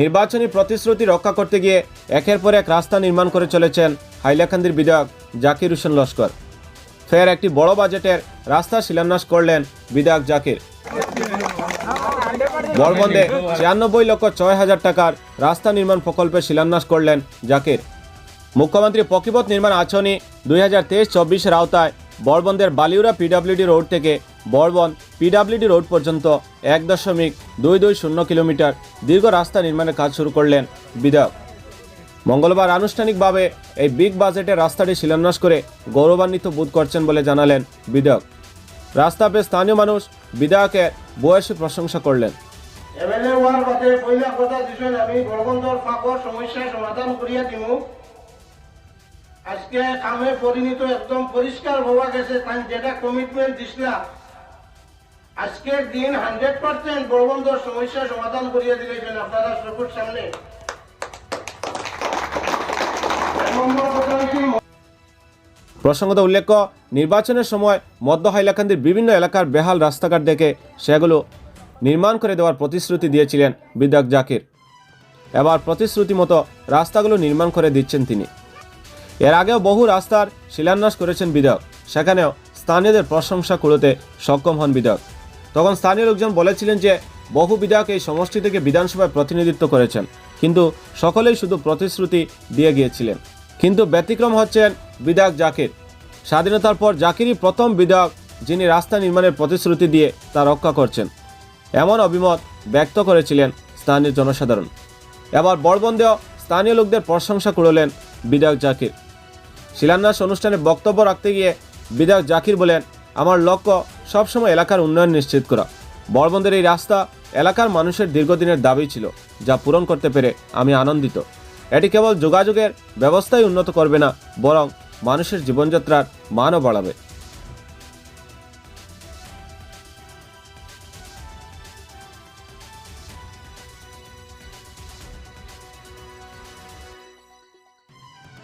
নির্বাচনী প্রতিশ্রুতি রক্ষা করতে গিয়ে একের পর এক রাস্তা নির্মাণ করে চলেছেন হাইলাকান্দির বিধায়ক জাকির হোসেন লস্কর। ফের একটি বড় বাজেটের রাস্তা শিলান্যাস করলেন বিধায়ক জাকির। বড়বন্দে ছিয়ানব্বই লক্ষ ছয় হাজার টাকার রাস্তা নির্মাণ প্রকল্পের শিলান্যাস করলেন জাকির। মুখ্যমন্ত্রী পকিপথ নির্মাণ আঁচনি দুই হাজার তেইশ চব্বিশের আওতায় বড়বন্দের বালিউরা পিডাব্লিউডি রোড থেকে বড়বন পিডাব্লিউডি রোড পর্যন্ত এক দশমিক দুই দুই শূন্য কিলোমিটার দীর্ঘ রাস্তা নির্মাণের কাজ শুরু করলেন বিধায়ক। মঙ্গলবার আনুষ্ঠানিকভাবে এই বিগ বাজেটের রাস্তাটি শিলান্যাস করে গৌরবান্বিত বোধ করছেন বলে জানালেন বিধায়ক। রাস্তা পেয়ে স্থানীয় মানুষ বিধায়কের বয়সী প্রশংসা করলেন। এমএলএ হওয়ার পথে পয়লা কথা দিছেন আমি বড়বন্দর ফাঁকর সমস্যা সমাধান করিয়া দিমু। আজকে কামে পরিণত একদম পরিষ্কার হওয়া গেছে, তাই যেটা কমিটমেন্ট দিছিলা আজকের দিন হান্ড্রেড পার্সেন্ট বড়বন্দর সমস্যা সমাধান করিয়া দিলেছেন আপনারা চকুর সামনে। প্রসঙ্গত উল্লেখ্য, নির্বাচনের সময় মধ্য হাইলাকান্দির বিভিন্ন এলাকার বেহাল রাস্তাঘাট দেখে সেগুলো নির্মাণ করে দেওয়ার প্রতিশ্রুতি দিয়েছিলেন বিধায়ক জাকির। এবার প্রতিশ্রুতি মতো রাস্তাগুলো নির্মাণ করে দিচ্ছেন তিনি। এর আগেও বহু রাস্তার শিলান্যাস করেছেন বিধায়ক। সেখানেও স্থানীয়দের প্রশংসা কুড়োতে সক্ষম হন বিধায়ক। তখন স্থানীয় লোকজন বলেছিলেন যে, বহু বিধায়ক এই সমষ্টি থেকে বিধানসভায় প্রতিনিধিত্ব করেছেন, কিন্তু সকলেই শুধু প্রতিশ্রুতি দিয়ে গিয়েছিলেন। কিন্তু ব্যতিক্রম হচ্ছেন বিধায়ক জাকির। স্বাধীনতার পর জাকিরই প্রথম বিধায়ক, যিনি রাস্তা নির্মাণের প্রতিশ্রুতি দিয়ে তা রক্ষা করছেন। এমন অভিমত ব্যক্ত করেছিলেন স্থানীয় জনসাধারণ। এবার বড়বন্দেও স্থানীয় লোকদের প্রশংসা কুড়লেন বিধায়ক জাকির। শিলান্যাস অনুষ্ঠানে বক্তব্য রাখতে গিয়ে বিধায়ক জাকির বলেন, আমার লক্ষ্য সবসময় এলাকার উন্নয়ন নিশ্চিত করা। বড়বন্দের এই রাস্তা এলাকার মানুষের দীর্ঘদিনের দাবি ছিল, যা পূরণ করতে পেরে আমি আনন্দিত। এটি কেবল যোগাযোগের ব্যবস্থাই উন্নত করবে না, বরং মানুষের জীবনযাত্রার মানও বাড়াবে।